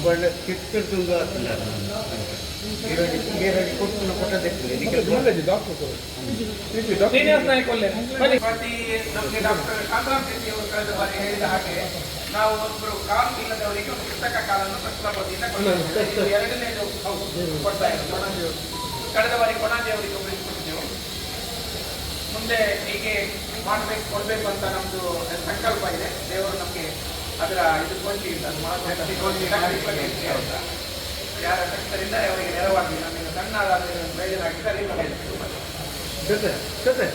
Mobile ಕಿತ್ಕಿಡ್ತುಂದು ಆಗ್ತಿಲ್ಲ ಈರೋಜು ಕೊಟ್ಟು ಇದಕ್ಕೆ ಶ್ರೀನಿವಾಸ ನಾಯ್ಕ ಒಳ್ಳೆ. ಬನ್ನಿ. ಪ್ರತಿ ನಮಗೆ ಡಾಕ್ಟರ್ ಕಾಂತರಾಮ್ ಶೆಟ್ಟಿ ಅವರು ಕಳೆದ ಬಾರಿ ಹೇಳಿದ ಹಾಗೆ ನಾವು ಒಬ್ಬರು ಕಾಲು ಇಲ್ಲದವರಿಗೆ ಒಂದು ಪುಸ್ತಕ ಕಾಲನ್ನು ಪ್ರಶ್ನಾಪತಿಯಿಂದ ಕೊಡ್ತೇವೆ ಎರಡನೇದು ಕಳೆದ ಬಾರಿ ಕೊಣಾಜಿ ಅವರಿಗೆ ಒಬ್ಬರಿಗೆ ಕೊಟ್ಟಿದ್ದೆವು. ಮುಂದೆ ಹೀಗೆ ಮಾಡಬೇಕು ಕೊಡಬೇಕು ಅಂತ ನಮ್ಮದು ಸಂಕಲ್ಪ ಇದೆ. ದೇವರು ನಮಗೆ ಅದರ ಇದು ಅಂತ ಯಾರ ಕಷ್ಟದಿಂದ ಅವರಿಗೆ ನೆರವಾಗಲಿ ನಮಗೆ ಸಣ್ಣ ಪ್ರಯೋಜನ ಆಗಿದ್ದಾರೆ ಜೊತೆ ಜೊತೆ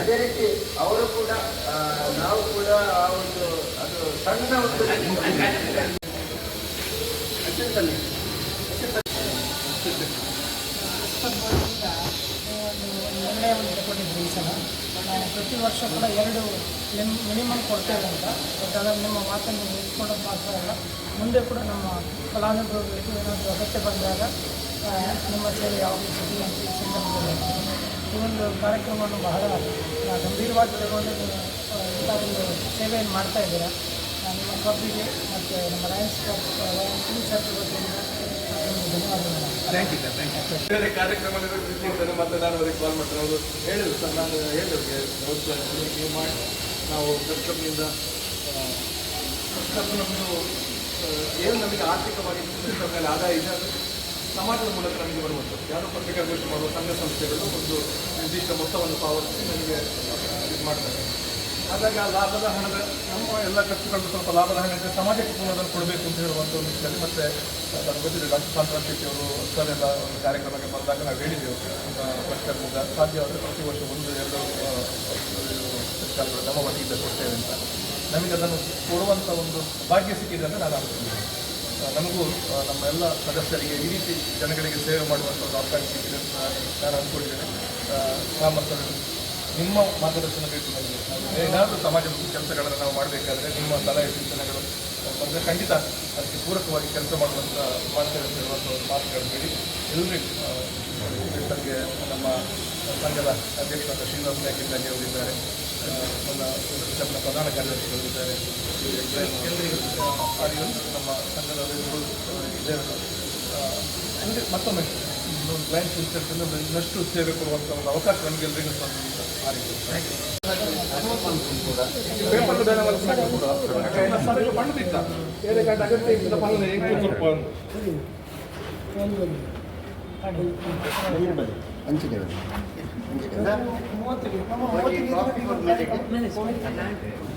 ಅದೇ ರೀತಿ ಅವರು ಕೂಡ ಆ, ನಾವು ಕೂಡ ಆ ಒಂದು ಅದು ಸಣ್ಣ ಒಂದು ಅತ್ಯುತ್ತಮ. ನಿರ್ಣಯ ಒಂದು ತಗೊಂಡಿದ್ವಿ ಈ ಸಲ. ನಾನು ಪ್ರತಿ ವರ್ಷ ಕೂಡ ಎರಡು ಮಿನಿಮಮ್ ಕೊಡ್ತೇವೆ ಅಂತ. ಬಟ್ ಅದನ್ನು ನಿಮ್ಮ ಮಾತನ್ನು ಇಟ್ಕೊಳ್ಳೋದು ಮಾತ್ರ ಅಲ್ಲ. ಮುಂದೆ ಕೂಡ ನಮ್ಮ ಫಲಾನುಭವಿಗಳಿಗೆ ಏನಾದರೂ ಅಗತ್ಯ ಬಂದಾಗ ನಿಮ್ಮ ಸೇವೆ ಯಾವಾಗಲೂ ಸರಿ ಅಂತ ಈ ಸಂದರ್ಭದಲ್ಲಿ ಈ ಒಂದು ಕಾರ್ಯಕ್ರಮವನ್ನು ಬಹಳ ಗಂಭೀರವಾಗಿ ತಗೊಂಡು ಇಂಥ ಒಂದು ಸೇವೆಯನ್ನು ಮಾಡ್ತಾ ಇದ್ದೀರಾ. ನಿಮ್ಮ ಕ್ಲಬ್ಬಿಗೆ ಮತ್ತು ನಮ್ಮ ಲಯನ್ಸ್ ಕ್ಲಬ್ ವತಿಯಿಂದ ಒಂದು ಧನ್ಯವಾದಗಳು. Thank you sir thank you ಕಾರ್ಯಕ್ರಮದಲ್ಲಿ ಮತ್ತು ಮತ್ತೆ ನಾನು ಅವ್ರಿಗೆ ಕಾಲ್ ಮಾಡ್ತಾರೆ ಅವರು ಹೇಳಿದ್ರು, ಸರ್, ನಾನು ಹೇಳಿದ್ರಿಗೆ ನೀವು ಮಾಡಿ, ನಾವು ಕರ್ಕಬ್ ನಮ್ಮದು ಏನು ನಮಗೆ ಆರ್ಥಿಕವಾಗಿ ಮೇಲೆ ಆದಾಯ ಇದೆ, ಅದು ಸಮಾಜದ ಮೂಲಕ ನಮಗೆ ಬರುವಂಥದ್ದು. ಯಾರೋ ಪತ್ರಿಕಾಗೋಷ್ಠಿ ಮಾಡುವ ಸಂಘ ಸಂಸ್ಥೆಗಳು ಒಂದು ನಿರ್ದಿಷ್ಟ ಮೊತ್ತವನ್ನು ಪಾವತಿಸಿ, ನಮಗೆ ಇದು ಮಾಡ್ತಾರೆ. ಹಾಗಾಗಿ ಆ ಲಾಭದ ಹಣದ ನಮ್ಮ ಎಲ್ಲ ಖರ್ಚುಗಳು ಸ್ವಲ್ಪ ಲಾಭದ ಹಣ ಇದ್ದರೆ ಸಮಾಜಕ್ಕೆ ಕೂಡ ಕೊಡಬೇಕು ಅಂತ ಹೇಳುವಂಥ ಒಂದು ನಿಟ್ಟಿನಲ್ಲಿ ಮತ್ತೆ ನಮ್ಗೆ ಗೊತ್ತಿದೆ, ಡಾಕ್ಟರ್ ಕಾಂತರಾಮ್ ಶೆಟ್ಟಿ ಅವರು ಒಂದು ಕಾರ್ಯಕ್ರಮಕ್ಕೆ ಬಂದಾಗ ನಾವು ಹೇಳಿದ್ದೆವು ಸರ್ಕಾರದಿಂದ ಸಾಧ್ಯವಾದರೆ ಪ್ರತಿ ವರ್ಷ ಒಂದು, ಎರಡು ಸರ್ಕಾರಗಳು ನಮ್ಮ ವತಿಯಿಂದ ಕೊಡ್ತೇವೆ ಅಂತ. ನಮಗೆ ಅದನ್ನು ಕೊಡುವಂಥ ಒಂದು ಭಾಗ್ಯ ಸಿಕ್ಕಿದೆ ಅಂತ ನಾನು ಅನ್ಕೊಂಡಿದ್ದೇನೆ ನಮಗೂ ನಮ್ಮ ಎಲ್ಲ ಸದಸ್ಯರಿಗೆ ಈ ರೀತಿ ಜನಗಳಿಗೆ ಸೇವೆ ಮಾಡುವಂಥ ಒಂದು ಅವಕಾಶ ಸಿಕ್ಕಿದೆ ಅಂತ ನಾನು ಅಂದ್ಕೊಂಡಿದ್ದೇನೆ ಗ್ರಾಮಸ್ಥರು ನಿಮ್ಮ ಮಾರ್ಗದರ್ಶನ ಬೇಕು ನಮಗೆ. ಏನಾದರೂ ಸಮಾಜದ ಕೆಲಸಗಳನ್ನು ನಾವು ಮಾಡಬೇಕಾದ್ರೆ ನಿಮ್ಮ ಸಲಹೆ ಸೂಚನೆಗಳು ಬಂದರೆ ಖಂಡಿತ ಅದಕ್ಕೆ ಪೂರಕವಾಗಿ ಕೆಲಸ ಮಾಡುವಂಥ ಮಾಡ್ತೇವೆ ಅಂತ ಹೇಳುವಂಥ ಒಂದು ಮಾತುಗಳು ಹೇಳಿ ಎಲ್ಲರಿಗೂ ನಮ್ಮ ಸಂಘದ ಅಧ್ಯಕ್ಷರಾದ ಶ್ರೀನಿವಾಸ ನಾಯಕಿಂದಾಗಿ ಅವರಿದ್ದಾರೆ. ನನ್ನ ನಮ್ಮ ಪ್ರಧಾನ ಕಾರ್ಯದರ್ಶಿಗಳು ಇದ್ದಾರೆ. ಎಲ್ಲರಿಗೂ ಆಡಿಯನ್ಸ್ ನಮ್ಮ ಸಂಘದ ಇದ್ದೇವೆ ಅಂದರೆ ಮತ್ತೊಮ್ಮೆ ಇನ್ನೊಂದು ಕ್ಲೈಂಟ್ ಇನ್ಸ್ಟ್ರಕ್ಷನ್ ಇನ್ನಷ್ಟು ಸೇವೆ ಕೊಡುವಂಥ ಒಂದು ಅವಕಾಶ ನಮಗೆಲ್ಲರಿಗೂ ಪೇಪರ್ ಕೂಡ ನಮಗೆ ಡೀಟೇಲ್ಸ್ ಬೇರೆ ಅದು ಅಗತ್ಯ ಇದ್ದ ಪಾಲನೆ ಹೇಗೆ ಸ್ವಲ್ಪ ಹಂಚಿದ್ದೇವೆ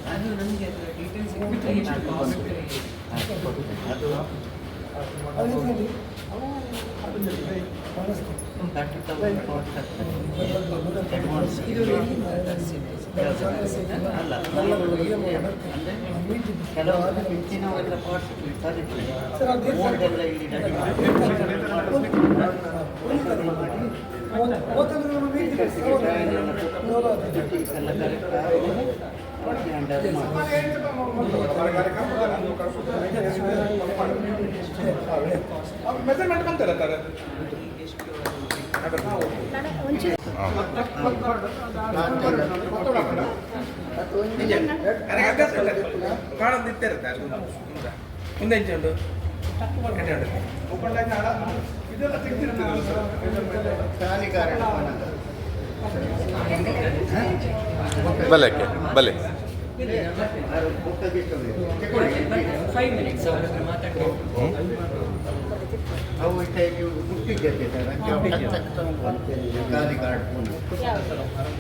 ಅದು ನಮಗೆ ಡೀಟೇಲ್ಸ್ ಅದು ಅದರಲ್ಲಿ ತರ್ಟಿ ತೌಸಂಡ್ ಅಡ್ವಾನ್ಸ್ ಇದು ಎಲ್ಲಿಂದ ತರಿಸಿದ್ದು? ಅಲ್ಲ ಅಂದರೆ ಕೆಲವು ಹೆಚ್ಚಿನವೆಲ್ಲ ಪಾರ್ಟ್ಸ್ ಎಲ್ಲ ಇಲ್ಲಿ. ಎಲ್ಲ ಕರೆಕ್ಟ್ ಆಗಿದೆ. ಮೆಜರ್ಮೆಂಟ್ ಬಂತಲ್ಲ ಸರ್ ಮಾಡೋದು ಇರ್ತಾರೆ ಮುಂದೆ ಹೆಂಚೆ ಉಂಟು ಇದೆಲ್ಲ ತೆಗ್ದಿರ್ತೀರಲ್ಲ ಬಲಕ್ಕೆ ಬಲೆ. ಫೈವ್ ಮಿನಿಟ್ಸ್ ಅವ್ರ ಇಲ್ಲಿ ಮುಟ್ಟಿದ್ದೆ ಸರ್ ಖಾಲಿ ಕಾರ್ಡ್